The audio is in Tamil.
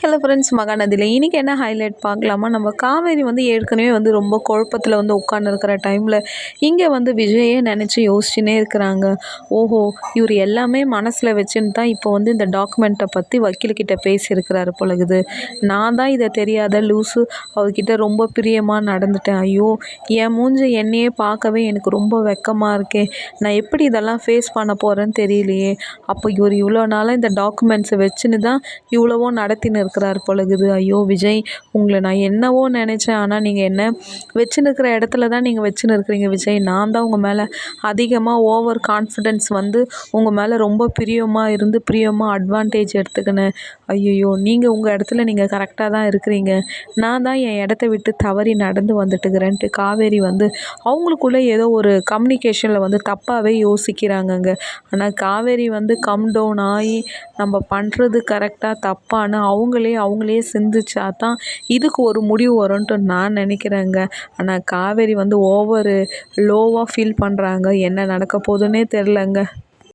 Hello friends மகாநதியில். இன்றைக்கி என்ன ஹைலைட் பார்க்கலாமா? நம்ம காவேரி வந்து ஏற்கனவே வந்து ரொம்ப குழப்பத்தில் வந்து உட்காந்துருக்கிற டைமில் இங்கே வந்து விஜயே நினச்சி யோசிச்சுனே இருக்கிறாங்க. ஓஹோ இவர் எல்லாமே மனசில் வச்சுன்னு தான் இப்போ வந்து இந்த டாக்குமெண்ட்டை பற்றி வக்கீல்கிட்ட பேசியிருக்கிறாரு பொழுது நான் தான் இதை தெரியாத லூஸு அவர்கிட்ட ரொம்ப பிரியமாக நடந்துட்டேன். ஐயோ என் மூஞ்ச என்னையே பார்க்கவே எனக்கு ரொம்ப வெக்கமாக இருக்கேன் நான் எப்படி இதெல்லாம் ஃபேஸ் பண்ண போகிறேன்னு தெரியலையே. அப்போ இவர் இவ்வளோ நாளாக இந்த டாக்குமெண்ட்ஸை வச்சுன்னு தான் இவ்வளவோ நடத்தின்னு இருக்கிறார் பொழுகுது ஐயோ விஜய் உங்களை நான் என்னவோ நினச்சேன். ஆனால் நீங்கள் என்ன வச்சுன்னு இருக்கிற இடத்துல தான் நீங்கள் வச்சுன்னு இருக்கிறீங்க விஜய். நான் தான் உங்கள் மேலே அதிகமாக ஓவர் கான்ஃபிடென்ஸ் வந்து உங்கள் மேலே ரொம்ப பிரியமாக இருந்து பிரியமாக அட்வான்டேஜ் எடுத்துக்கினேன். ஐயோ நீங்கள் உங்கள் இடத்துல நீங்கள் கரெக்டாக தான் இருக்கிறீங்க. நான் தான் என் இடத்த விட்டு தவறி நடந்து வந்துட்டுக்கிறேன்ட்டு காவேரி வந்து அவங்களுக்குள்ளே ஏதோ ஒரு கம்யூனிகேஷனில் வந்து தப்பாகவே யோசிக்கிறாங்கங்க. ஆனால் காவேரி வந்து கம் டவுன் ஆகி நம்ம பண்ணுறது கரெக்டாக தப்பான்னு அவங்களே அவங்களே சிந்திச்சா தான் இதுக்கு ஒரு முடிவு வரும்ன்ட்டு நான் நினைக்கிறேங்க. ஆனால் காவேரி வந்து ஓவர் லோவாக ஃபீல் பண்ணுறாங்க என்ன நடக்க போகுதுன்னே தெரிலங்க